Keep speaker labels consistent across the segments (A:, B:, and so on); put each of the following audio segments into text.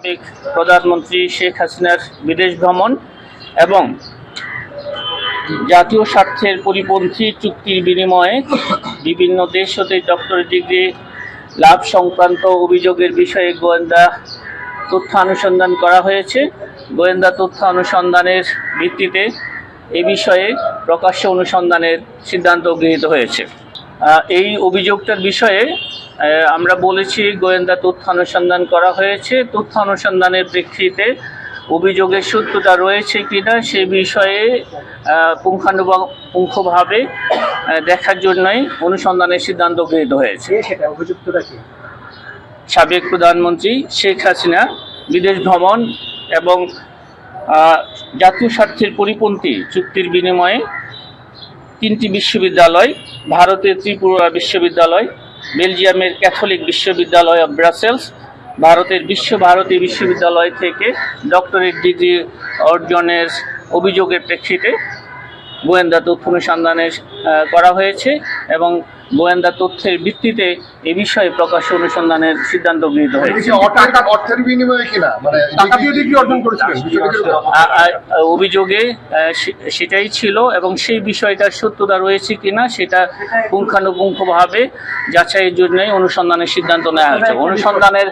A: সাবেক প্রধানমন্ত্রী শেখ হাসিনার বিদেশ ভ্রমণ এবং জাতীয় স্বার্থের পরিপন্থী চুক্তির বিনিময়ে বিভিন্ন দেশ হতে ডক্টরেট ডিগ্রি লাভ সংক্রান্ত অভিযোগের বিষয়ে গোয়েন্দা তথ্য অনুসন্ধান করা হয়েছে। গোয়েন্দা তথ্য অনুসন্ধানের ভিত্তিতে এ বিষয়ে প্রকাশ্য অনুসন্ধানের সিদ্ধান্ত গৃহীত হয়েছে। এই অভিযোগটার বিষয়ে আমরা বলেছি গোয়েন্দা তথ্য অনুসন্ধান করা হয়েছে। তথ্য অনুসন্ধানের প্রেক্ষিতে অভিযোগের সত্যতা রয়েছে কিনা সে বিষয়ে পুঙ্খানুপুঙ্খভাবে দেখার জন্যই অনুসন্ধানের সিদ্ধান্ত গৃহীত হয়েছে।
B: সেটা?
A: সাবেক প্রধানমন্ত্রী শেখ হাসিনা বিদেশ ভ্রমণ এবং জাতীয় স্বার্থের পরিপন্থী চুক্তির বিনিময়ে তিনটি বিশ্ববিদ্যালয় ভারতের ত্রিপুরা বিশ্ববিদ্যালয় বেলজিয়ামের ক্যাথলিক বিশ্ববিদ্যালয় অব ব্রাসেলস, ভারতের বিশ্বভারতী বিশ্ববিদ্যালয় থেকে ডক্টরেট ডিগ্রি অর্জনের অভিযোগের প্রেক্ষিতে গোয়েন্দা তথ্য অনুসন্ধানের করা হয়েছে। এবং গোয়েন্দা তথ্যের ভিত্তিতে এ বিষয়ে প্রকাশ্য অনুসন্ধানের সিদ্ধান্ত গৃহীত হয়েছে।
C: মানে
A: অভিযোগে সেটাই ছিল এবং সেই বিষয়টার সত্যতা রয়েছে কিনা সেটা পুঙ্খানুপুঙ্খভাবে যাচাইয়ের জন্যই অনুসন্ধানের সিদ্ধান্ত নেওয়া হয়েছে। অনুসন্ধানের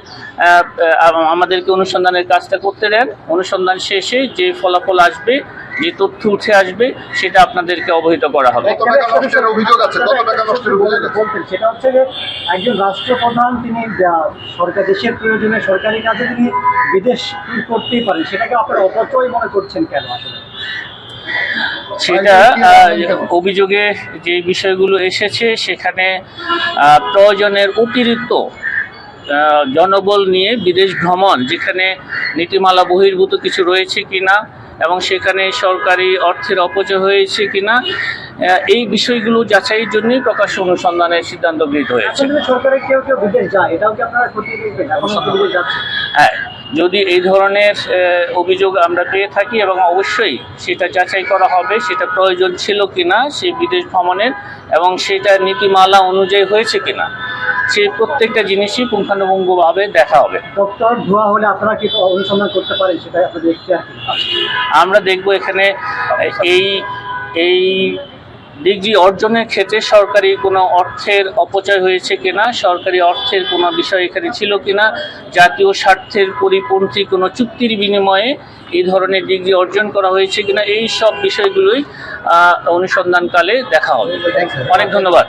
A: আমাদেরকে অনুসন্ধানের কাজটা করতে দেন। অনুসন্ধান শেষে যে ফলাফল আসবে যে তথ্য উঠে আসবে সেটা আপনাদেরকে অবহিত করা হবে।
B: সেটা হচ্ছে যে একজন রাষ্ট্রপ্রধান তিনি সরকার দেশের প্রয়োজনে সরকারি কাজে তিনি বিদেশ করতেই পারেন সেটাকে আপনারা অপচয় মনে করছেন কেন আসলে?
A: সেটা অভিযোগে যে বিষয়গুলো এসেছে সেখানে প্রয়োজনের অতিরিক্ত জনবল নিয়ে বিদেশ ভ্রমণ যেখানে নীতিমালা বহির্ভূত কিছু রয়েছে কিনা এবং সেখানে সরকারি অর্থের অপচয় হয়েছে কিনা এই বিষয়গুলো যাচাইয়ের জন্যই প্রকাশ্য অনুসন্ধানের সিদ্ধান্ত গৃহীত হয়েছে। হ্যাঁ যদি এই ধরনের অভিযোগ আমরা পেয়ে থাকি এবং অবশ্যই সেটা যাচাই করা হবে সেটা প্রয়োজন ছিল কিনা সেই বিদেশ ভ্রমণের এবং সেটা নীতিমালা অনুযায়ী হয়েছে কিনা। সেই প্রত্যেকটা জিনিসই পুঙ্খানুপুঙ্খভাবে দেখা হবে।
B: ডক্টর ধোয়া হলে আপনারা কি অনুসন্ধান করতে পারেন? সেটাই আপনাদের
A: আমরা দেখব এখানে এই এই ডিগ্রি অর্জনের ক্ষেত্রে সরকারি কোনো অর্থের অপচয় হয়েছে কিনা সরকারি অর্থের কোনো বিষয় এখানে ছিল কিনা জাতীয় স্বার্থের পরিপন্থী কোনো চুক্তির বিনিময়ে এই ধরনের ডিগ্রি অর্জন করা হয়েছে কিনা এই সব বিষয়গুলোই অনুসন্ধানকালে দেখা হবে। অনেক ধন্যবাদ।